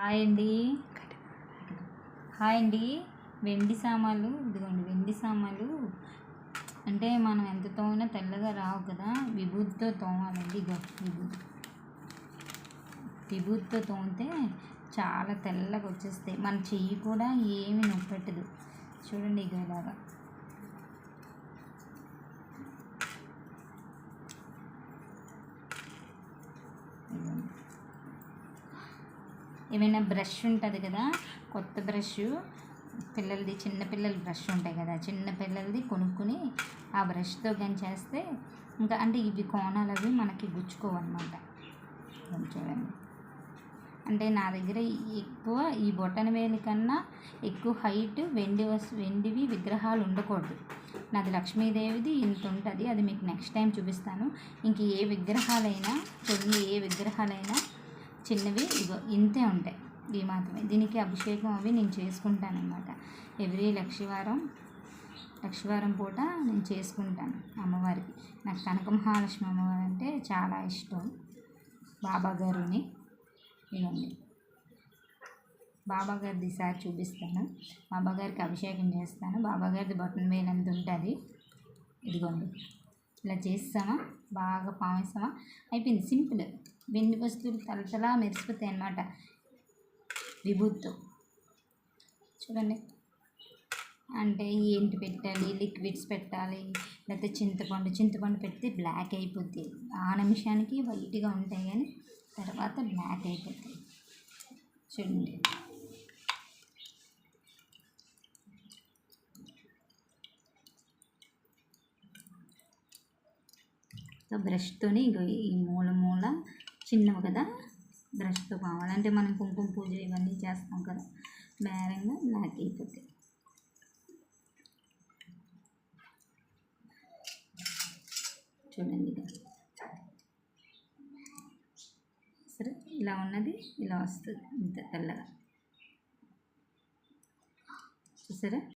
Hi అండి. Hi అండి. వెండి సామాన్లు ఇదిగోండి వెండి సామాన్లు. అంటే మనం ఎంత తోమినా తెల్లగా రావు కదా. విభూతితో తోమాలండి ఇగో విభూతి విభూతితో తోమితే చాలా తెల్లగా వచ్చేస్తాయి. మన చెయ్యి కూడా ఏమి నొప్పెట్టదు చూడండి ఇగో ఇలాగా ఇదిగోండి. ఏమైనా బ్రష్ ఉంటుంది కదా కొత్త బ్రష్ పిల్లలది చిన్నపిల్లల బ్రష్ ఉంటాయి కదా చిన్న పిల్లలది కొనుక్కుని ఆ బ్రష్తో కానీ చేస్తే ఇంకా అంటే ఇవి కోణాలు అవి మనకి గుచ్చుకోవన్నమాట చూడండి. అంటే నా దగ్గర ఎక్కువ ఈ బొటన వేలి కన్నా ఎక్కువ హైట్ వెండి వస్తు వెండివి విగ్రహాలు ఉండకూడదు. నాది లక్ష్మీదేవిది ఇంత ఉంటుంది అది మీకు నెక్స్ట్ టైం చూపిస్తాను. ఇంక ఏ విగ్రహాలైనా చూడండి ఏ విగ్రహాలైనా చిన్నవి ఇగో ఇంతే ఉంటాయి. ఇవి మాత్రమే. దీనికి అభిషేకం అవి నేను చేసుకుంటానమాట ఎవ్రీ లక్షవారం లక్షవారం పూట నేను చేసుకుంటాను అమ్మవారికి. నాకు కనక మహాలక్ష్మి అమ్మవారు అంటే చాలా ఇష్టం. బాబా గారుని ఇవ్వండి. బాబా గారిది ఈసారి చూపిస్తాను. బాబా గారికి అభిషేకం చేస్తాను. బాబా గారిది బటన్ వేలంత ఉంటుంది? ఇదిగోండి. ఇలా చేస్తామా? బాగా పామేస్తామా? అయిపోయింది. సింపుల్. వెండి వస్తువులు తలతలా మెరిసిపోతాయి అన్నమాట. విభూతితో చూడండి. అంటే ఏంటి పెట్టాలి? లిక్విడ్స్ పెట్టాలి లేకపోతే చింతపండు. చింతపండు పెడితే బ్లాక్ అయిపోద్ది. ఆ నిమిషానికి వైట్గా ఉంటాయి కానీ తర్వాత బ్లాక్ అయిపోతాయి. చూడండి. సో బ్రష్తోని ఈ మూల మూల చిన్నవి కదా? బ్రష్తో కావాలి అంటే మనం కుంకుమ పూజ ఇవన్నీ చేస్తాం కదా? బేరంగా బ్లాక్ అయిపోతాయి చూడండి సరే ఇలా ఉన్నది ఇలా వస్తుంది. ఇంత తెల్లగా. చూసారా?